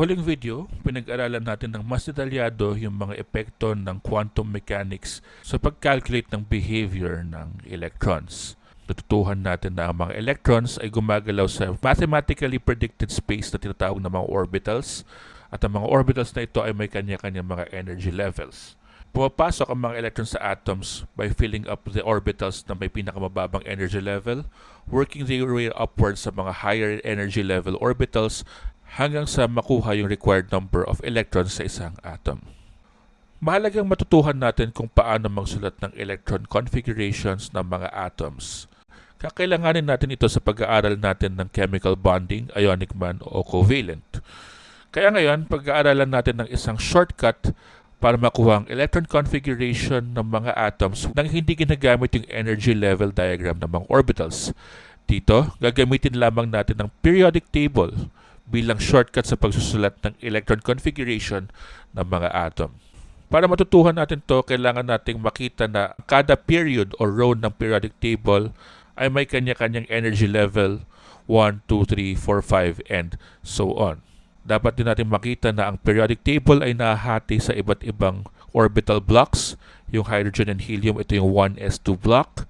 huling video, pinag-aralan natin ng mas detalyado yung mga epekto ng quantum mechanics sa pag-calculate ng behavior ng electrons. Natutuhan natin na ang mga electrons ay gumagalaw sa mathematically predicted space na tinatawag na mga orbitals at ang mga orbitals na ito ay may kanya-kanyang mga energy levels. Pumapasok ang mga electrons sa atoms by filling up the orbitals na may pinakamababang energy level, working their way upwards sa mga higher energy level orbitals hanggang sa makuha yung required number of electrons sa isang atom. Mahalagang matutuhan natin kung paano magsulat ng electron configurations ng mga atoms. Kakailanganin natin ito sa pag-aaral natin ng chemical bonding, ionic man o covalent. Kaya ngayon, pag-aaralan natin ng isang shortcut para makuha ang electron configuration ng mga atoms nang hindi ginagamit yung energy level diagram ng mga orbitals. Dito, gagamitin lamang natin ng periodic table bilang shortcut sa pagsusulat ng electron configuration ng mga atom. Para matutuhan natin to, kailangan nating makita na kada period or row ng periodic table ay may kanya-kanyang energy level 1, 2, 3, 4, 5, and so on dapat din natin makita na ang periodic table ay nahati sa iba't ibang orbital blocks. Yung hydrogen and helium, ito yung 1s2 block.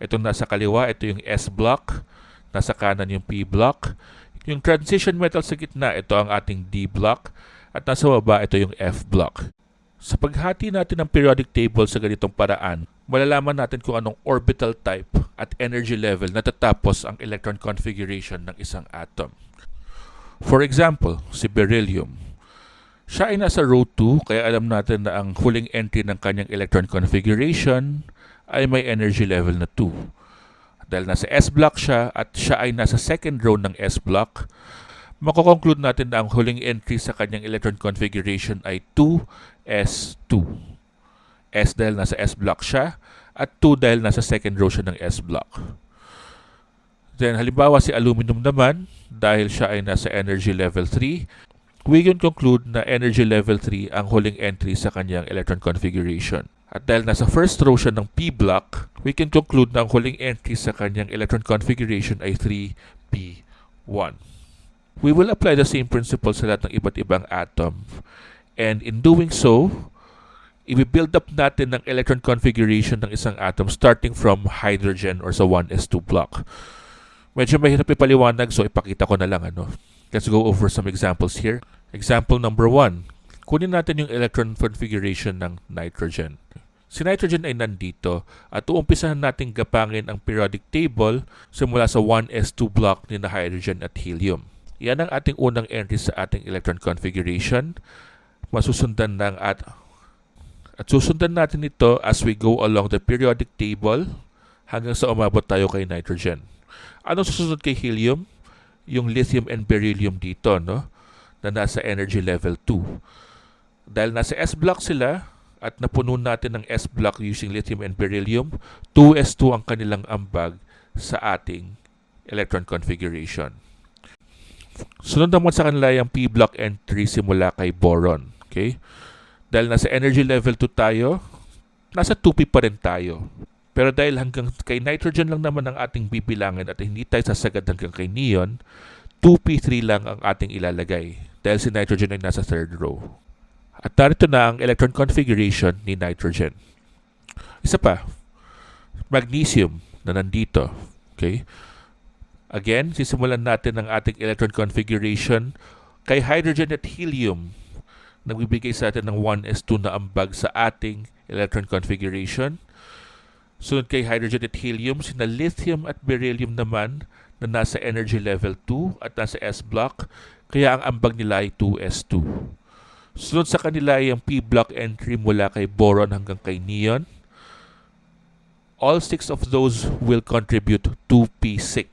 Itong nasa kaliwa, ito yung s block. Nasa kanan yung p block. Yung transition metal sa gitna, ito ang ating d block. At nasa baba, ito yung f block. Sa paghati natin ng periodic table sa ganitong paraan, malalaman natin kung anong orbital type at energy level natatapos ang electron configuration ng isang atom. For example, si beryllium. Siya ay nasa row 2 kaya alam natin na ang huling entry ng kanyang electron configuration ay may energy level na 2. Dahil nasa S block siya at siya ay nasa second row ng S block, makokonclude natin na ang huling entry sa kanyang electron configuration ay 2s2. S dahil nasa S block siya at 2 dahil nasa second row siya ng S block. Then halimbawa si aluminum naman, dahil siya ay nasa energy level 3, we can conclude na energy level 3 ang huling entry sa kanyang electron configuration. At dahil nasa first row siya ng p block, we can conclude na ang huling entry sa kanyang electron configuration ay 3p1. We will apply the same principle sa lahat ng iba't ibang atom. And in doing so, i-build up natin ng electron configuration ng isang atom starting from hydrogen or sa 1s2 block. Medyo mahirap ipaliwanag so ipakita ko na lang ano. Let's go over some examples here. Example number one. Kunin natin yung electron configuration ng nitrogen. Si nitrogen ay nandito at uumpisahan natin gapangin ang periodic table simula sa 1s2 block ni na hydrogen at helium. Yan ang ating unang entry sa ating electron configuration. Masusundan ng at at susundan natin ito as we go along the periodic table hanggang sa umabot tayo kay nitrogen. Anong susunod kay helium? Yung lithium and beryllium dito, no? Na nasa energy level 2. Dahil nasa S block sila at napuno natin ng S block using lithium and beryllium, 2s2 ang kanilang ambag sa ating electron configuration. Sunod naman sa kanila yung P block entry simula kay boron. Okay? Dahil nasa energy level 2 tayo, nasa 2p pa rin tayo. Pero dahil hanggang kay nitrogen lang naman ang ating bibilangin at hindi tayo sasagad hanggang kay neon, 2p3 lang ang ating ilalagay dahil si nitrogen ay nasa third row. At narito na ang electron configuration ni nitrogen. Isa pa, magnesium na nandito. Okay? Again, sisimulan natin ang ating electron configuration kay hydrogen at helium. Nagbibigay sa atin ng 1s2 na ambag sa ating electron configuration. Sunod kay hydrogen at helium, sina lithium at beryllium naman na nasa energy level 2 at nasa S block, kaya ang ambag nila ay 2s2. Sunod sa kanila ay ang P block entry mula kay boron hanggang kay neon. All six of those will contribute 2p6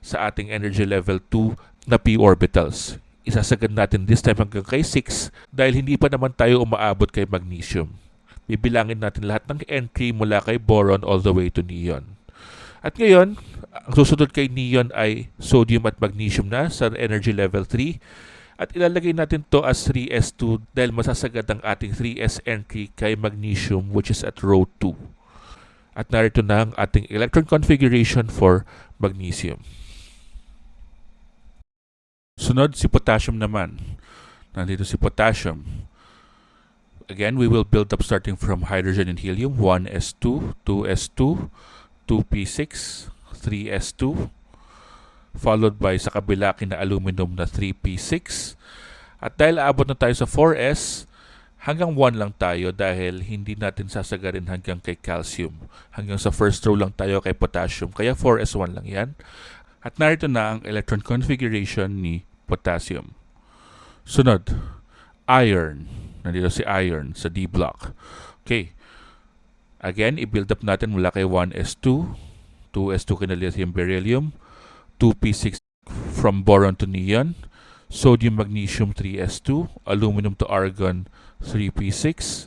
sa ating energy level 2 na p orbitals. Isasagad natin this time hanggang kay 6 dahil hindi pa naman tayo umaabot kay magnesium bibilangin natin lahat ng entry mula kay boron all the way to neon. At ngayon, ang susunod kay neon ay sodium at magnesium na sa energy level 3. At ilalagay natin to as 3s2 dahil masasagad ang ating 3s entry kay magnesium which is at row 2. At narito na ang ating electron configuration for magnesium. Sunod si potassium naman. Nandito si potassium. Again, we will build up starting from hydrogen and helium. 1s2, 2s2, 2p6, 3s2, followed by sa kabila kina aluminum na 3p6. At dahil aabot na tayo sa 4s, hanggang 1 lang tayo dahil hindi natin sasagarin hanggang kay calcium. Hanggang sa first row lang tayo kay potassium. Kaya 4s1 lang yan. At narito na ang electron configuration ni potassium. Sunod, iron. Nandito si iron sa D block. Okay. Again, i-build up natin mula kay 1s2, 2s2 kina lithium beryllium, 2p6 from boron to neon, sodium magnesium 3s2, aluminum to argon 3p6,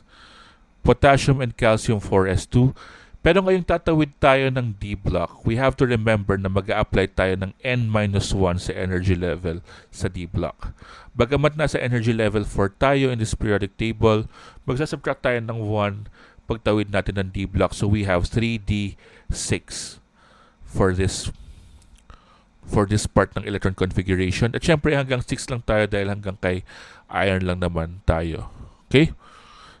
potassium and calcium 4s2. Pero ngayong tatawid tayo ng D block, we have to remember na mag apply tayo ng N-1 sa energy level sa D block. Bagamat nasa energy level 4 tayo in this periodic table, magsasubtract tayo ng 1 pagtawid natin ng D block. So we have 3D6 for this for this part ng electron configuration. At syempre hanggang 6 lang tayo dahil hanggang kay iron lang naman tayo. Okay?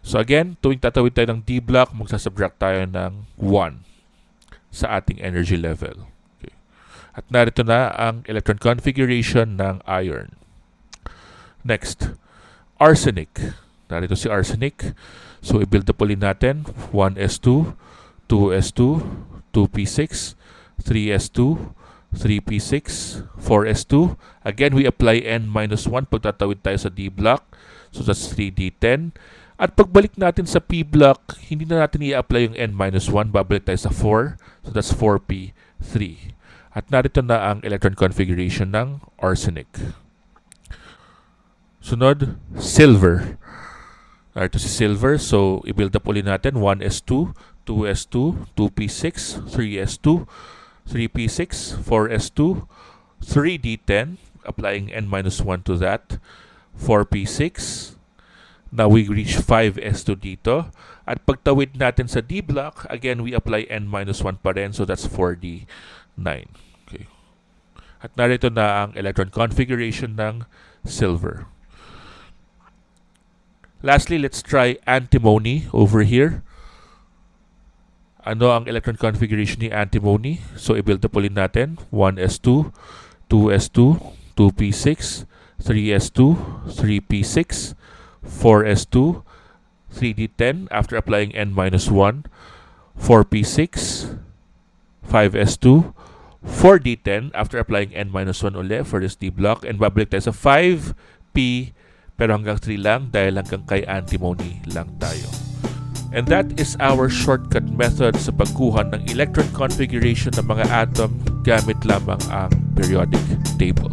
So again, tuwing tatawid tayo ng D block, magsasubtract tayo ng 1 sa ating energy level. Okay. At narito na ang electron configuration ng iron. Next, arsenic. Narito si arsenic. So i-build up ulit natin 1s2, 2s2, 2p6, 3s2, 3p6, 4s2. Again, we apply n-1 pag tatawid tayo sa D block. So that's 3d10. At pagbalik natin sa P block, hindi na natin i-apply yung n-1. Babalik tayo sa 4. So that's 4p3. At narito na ang electron configuration ng arsenic. Sunod, silver. Narito si silver. So, i-build up ulit natin 1s2, 2s2, 2p6, 3s2, 3p6, 4s2, 3d10, applying n-1 to that, 4p6. Now we reach 5s2 dito. At pagtawid natin sa D block, again, we apply n-1 pa rin. So that's 4d9. Okay. At narito na ang electron configuration ng silver. Lastly, let's try antimony over here. Ano ang electron configuration ni antimony? So, i-build up ulit natin. 1s2, 2s2, 2p6, 3s2, 3p6, 4s2, 3d10 after applying n-1, 4p6, 5s2, 4d10 after applying n-1 ulit for this d block and babalik tayo sa 5p pero hanggang 3 lang dahil hanggang kay antimony lang tayo. And that is our shortcut method sa pagkuha ng electron configuration ng mga atom gamit lamang ang periodic table.